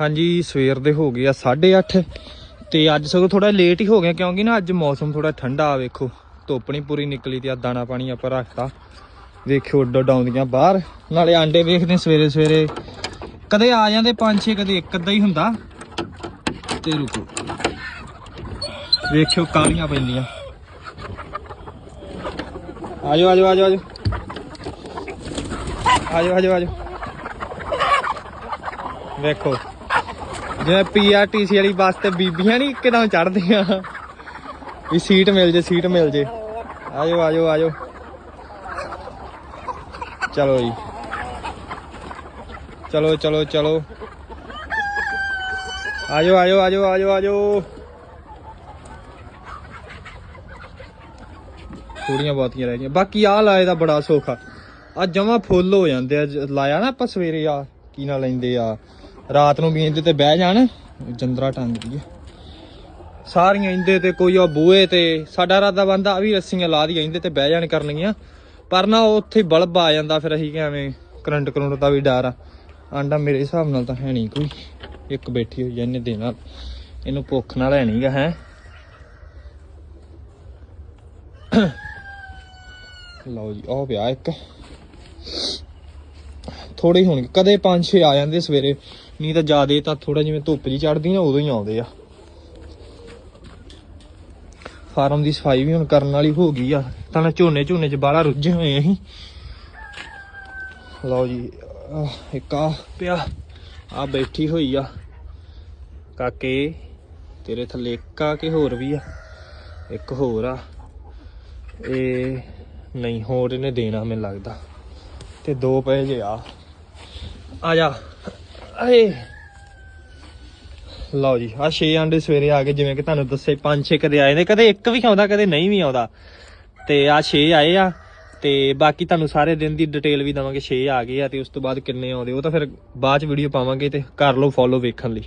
ਹਾਂਜੀ, ਸਵੇਰ ਦੇ ਹੋ ਗਏ ਆ 8:30 ਤੇ ਅੱਜ ਸਗੋਂ ਥੋੜਾ ਲੇਟ ਹੀ ਹੋ ਗਿਆ ਕਿਉਂਕਿ ਨਾ ਅੱਜ ਮੌਸਮ ਥੋੜਾ ਠੰਡਾ ਆ, ਵੇਖੋ। ਧੁੱਪ ਨਹੀਂ ਪੂਰੀ ਨਿਕਲੀ ਤੇ ਆ ਦਾਣਾ ਪਾਣੀ ਆਪਾਂ ਰੱਖਤਾ। ਵੇਖਿਓ ਉੱਡ ਆਉਂਦੀਆਂ ਬਾਹਰ। ਨਾਲੇ ਆਂਡੇ ਵੇਖਦੇ ਸਵੇਰੇ ਸਵੇਰੇ। ਕਦੇ ਆ ਜਾਂਦੇ ਪੰਜ ਛੇ, ਕਦੇ ਇੱਕ ਅੱਧਾ ਹੀ ਹੁੰਦਾ। ਤੇ ਰੁਕੋ। ਵੇਖਿਓ ਕਾਲੀਆਂ ਪੈਂਦੀਆਂ। ਆਜੋ ਆਜੋ ਆਜੋ ਆਜੋ। ਆਜੋ ਆਜੋ ਆਜੋ। ਵੇਖੋ। ਜਿਵੇਂ ਪੀਆਰਟੀਸੀ ਵਾਲੀ ਬੱਸ ਤੇ ਬੀਬੀਆਂ ਨਹੀਂ ਕਿਦਾਂ ਚੜਦੀਆਂ ਵੀ ਸੀਟ ਮਿਲ ਜੇ ਸੀਟ ਮਿਲ ਜੇ। ਆਜੋ ਆਜੋ ਆਜੋ। ਚਲੋ ਜੀ। ਚਲੋ ਚਲੋ ਚਲੋ। ਆਜੋ ਆਜੋ ਆਜੋ ਆਜੋ ਆਜੋ। ਥੋੜੀਆਂ ਬਹੁਤੀਆਂ ਰਹਿ ਗਈਆਂ। ਬਾਕੀ ਆਹ ਲਾਏ ਦਾ ਬੜਾ ਸੌਖਾ। ਆ ਜਮਾ ਫੁੱਲ ਹੋ ਜਾਂਦੇ ਆ। ਲਾਇਆ ਨਾ ਆਪਾਂ ਸਵੇਰੇ ਆ। ਕੀ ਨਾ ਲੈਂਦੇ ਆ। ਰਾਤ ਨੂੰ ਵੀ ਇਹਦੇ ਤੇ ਬਹਿ ਜਾਣ, ਜੰਦਰਾ ਟੰਗਦੀ ਆ ਸਾਰੀਆਂ ਇੰਦੇ ਤੇ ਕੋਈ ਆ ਬੂਏ ਤੇ, ਸਾਡਾ ਰਾਦਾ ਬੰਦਾ ਆ ਵੀ ਰੱਸੀਆਂ ਲਾ ਦੀ ਇੰਦੇ ਤੇ ਬਹਿ ਜਾਣ ਕਰਨਗੀਆਂ। ਪਰ ਨਾ ਉੱਥੇ ਬਲਬ ਆ ਜਾਂਦਾ, ਫਿਰ ਅਸੀਂ ਕਿਵੇਂ ਕਰੰਟ ਕਰੰਟ ਦਾ ਵੀ ਡਰ ਆ। ਆਂਡਾ ਮੇਰੇ ਹਿਸਾਬ ਨਾਲ ਤਾਂ ਹੈ ਨਹੀਂ ਕੋਈ, ਇੱਕ ਬੈਠੀ ਹੋਈ ਆ ਇਹਨੇ ਦੇਣਾ ਇਹਨੂੰ ਭੁੱਖ ਨਾਲ ਹੈ ਨਹੀਂਗਾ, ਹੈ। ਲਓ ਜੀ ਉਹ ਪਿਆ ਇੱਕ। ਥੋੜੇ ਹੁਣ, ਕਦੇ 5-6 ਆ ਜਾਂਦੇ ਸਵੇਰੇ। ਨਹੀਂ ਤਾਂ ਜਿਆਦੇ ਤਾਂ ਥੋੜਾ ਜਿਵੇਂ ਧੁੱਪ ਜੀ ਚੜਦੀ ਨਾ ਉਦੋਂ ਹੀ ਆਉਂਦੇ ਆ। ਫਾਰਮ ਦੀ ਸਫ਼ਾਈ ਵੀ ਹੁਣ ਕਰਨ ਵਾਲੀ ਹੋ ਗਈ ਆ। ਤਾਂ ਨਾ ਝੋਨੇ ਝੋਨੇ ਚ ਬਾਹਲਾ ਰੁੱਝੇ ਹੋਏ ਅਸੀਂ। ਲਓ ਜੀ ਇੱਕ ਆ ਪਿਆ। ਆ ਬੈਠੀ ਹੋਈ ਆ। ਕਾਕੇ, ਤੇਰੇ ਥੱਲੇ ਇੱਕ ਆ ਕੇ ਹੋਰ ਵੀ ਆ? ਇੱਕ ਹੋਰ ਆ। ਇਹ ਨਹੀਂ, ਹੋਰ ਇਹਨੇ ਦੇਣਾ ਮੈਨੂੰ ਲੱਗਦਾ। ਤੇ ਦੋ ਪਏ ਜੇ ਆ। ਆ ਜਾ। ਆਏ। ਲਓ ਜੀ ਆ 6 ਆਂਡੇ ਸਵੇਰੇ ਆ ਗਏ, ਜਿਵੇਂ ਕਿ ਤੁਹਾਨੂੰ ਦੱਸੇ 5-6 ਕਦੇ ਆਏ ਨੇ, ਕਦੇ ਇੱਕ ਵੀ ਆਉਂਦਾ, ਕਦੇ ਨਹੀਂ ਵੀ ਆਉਂਦਾ। ਤੇ ਆ 6 ਆਏ ਆ, ਤੇ ਬਾਕੀ ਤੁਹਾਨੂੰ ਸਾਰੇ ਦਿਨ ਦੀ ਡਿਟੇਲ ਵੀ ਦਵਾਂਗੇ 6 ਆ ਗਏ ਆ, ਤੇ ਉਸ ਤੋਂ ਬਾਅਦ ਕਿੰਨੇ ਆਉਂਦੇ, ਉਹ ਤਾਂ ਫਿਰ ਬਾਅਦ ਚ ਵੀਡੀਓ ਪਾਵਾਂਗੇ ਤੇ ਕਰ ਲਓ ਫੋਲੋ ਵੇਖਣ ਲਈ।